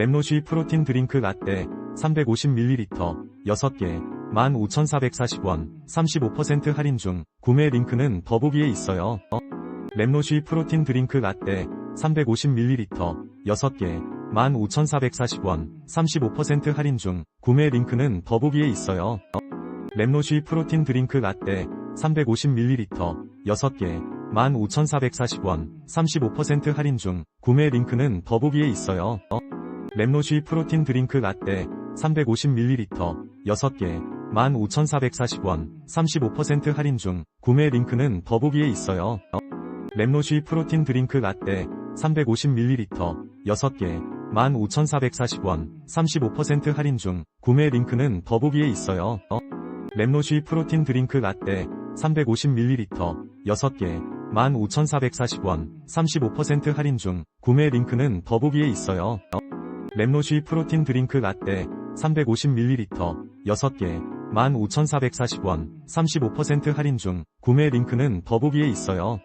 랩노쉬 프로틴 드링크 라떼 350ml 6개 15,440원 35% 할인 중 구매 링크는 더보기에 있어요. 랩노쉬 프로틴 드링크 라떼 350ml 6개 15,440원 35% 할인 중 구매 링크는 더보기에 있어요. 랩노쉬 프로틴 드링크 라떼 350ml 6개 15,440원 35% 할인 중 구매 링크는 더보기에 있어요. 랩노쉬 프로틴 드링크 라떼 350ml 6개 15,440원 35% 할인 중 구매 링크는 더보기에 있어요. 랩노쉬 프로틴 드링크 라떼 350ml 6개 15,440원 35% 할인 중 구매 링크는 더보기에 있어요. 랩노쉬 프로틴 드링크 라떼 350ml 6개 15,440원 35% 할인 중 구매 링크는 더보기에 있어요. 랩노쉬 프로틴 드링크 라떼 350ml 6개 15,440원 35% 할인 중 구매 링크는 더보기에 있어요.